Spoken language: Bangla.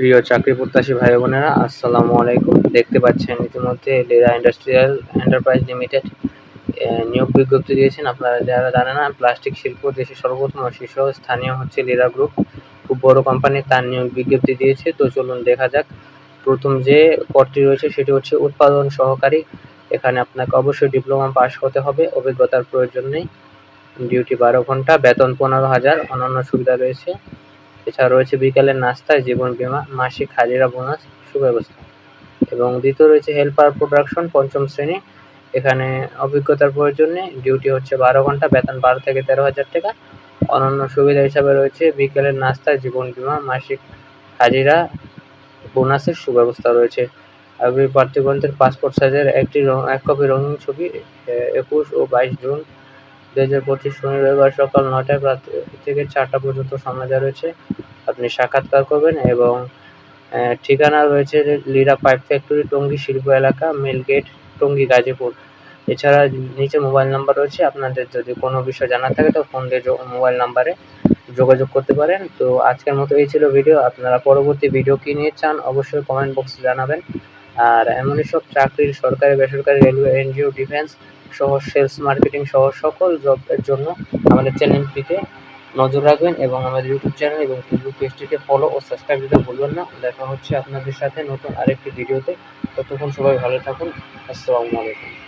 প্রিয় চাকরি প্রত্যাশী ভাই বোনেরা, আসসালামু আলাইকুম। দেখতে পাচ্ছেন ইতিমধ্যে লেরা ইন্ডাস্ট্রিয়াল এন্টারপ্রাইজ লিমিটেড নিয়োগ বিজ্ঞপ্তি দিয়েছেন। আপনারা যারা জানেন না, প্লাস্টিক শিল্প দেশের সর্বপ্রথম শীর্ষ স্থানীয় হচ্ছে লেরা গ্রুপ খুব বড় কোম্পানি তার নিয়োগ বিজ্ঞপ্তি দিয়েছে। তো চলুন দেখা যাক। প্রথম যে পদটি রয়েছে, সেটি হচ্ছে উৎপাদন সহকারী। এখানে আপনাকে অবশ্যই ডিপ্লোমা পাস হতে হবে, অভিজ্ঞতার প্রয়োজন নেই। ডিউটি বারো ঘণ্টা, বেতন পনেরো হাজার, অন্যান্য সুবিধা রয়েছে। এছাড়া রয়েছে বিকালের নাস্তায় জীবন বীমা, মাসিক হাজিরা বোনাস, সুব্যবস্থা। এবং দ্বিতীয় রয়েছে হেল্পার প্রোডাকশন, পঞ্চম শ্রেণি। এখানে অভিজ্ঞতার প্রয়োজন ডিউটি হচ্ছে বারো ঘণ্টা, বেতন বারো থেকে তেরো হাজার টাকা। অন্যান্য সুবিধা হিসাবে রয়েছে বিকেলের নাস্তায় জীবন বীমা, মাসিক হাজিরা বোনাসের সুব্যবস্থা রয়েছে। আগ্রহী প্রার্থীগণদের পাসপোর্ট সাইজের একটি এক কপি রঙিন ছবি একুশ ও বাইশ জুন দু হাজার পঁচিশ শনি রবিবার সকাল নটায় থেকে চারটা পর্যন্ত সময় রয়েছে। আপনি সাক্ষাৎকার করবেন এবং ঠিকানা রয়েছে লিরা পাইপ ফ্যাক্টরি, টঙ্গী শিল্প এলাকা, মেল গেট, টঙ্গী গাজীপুর। এছাড়া নিচে মোবাইল নাম্বার রয়েছে। আপনাদের যদি কোনো বিষয় জানার থাকে তো ফোন দিয়ে মোবাইল নাম্বারে যোগাযোগ করতে পারেন। তো আজকের মতো এই ছিল ভিডিও। আপনারা পরবর্তী ভিডিও কী নিয়ে চান অবশ্যই কমেন্ট বক্সে জানাবেন। আর এমনই সব চাকরির সরকারি বেসরকারি রেলওয়ে, এনজিও, ডিফেন্স সহ সেলস মার্কেটিং সহ সকল জবের জন্য আমাদের চ্যানেলটিতে নজর রাখবেন এবং আমাদের ইউটিউব চ্যানেল এবং ফেসবুক পেজটিকে ফলো ও সাবস্ক্রাইব দিতে ভুলবেন না। দেখা হচ্ছে আপনাদের সাথে নতুন আরেকটি ভিডিওতে ততক্ষণ সবাই ভালো থাকুন। আসসালামু আলাইকুম।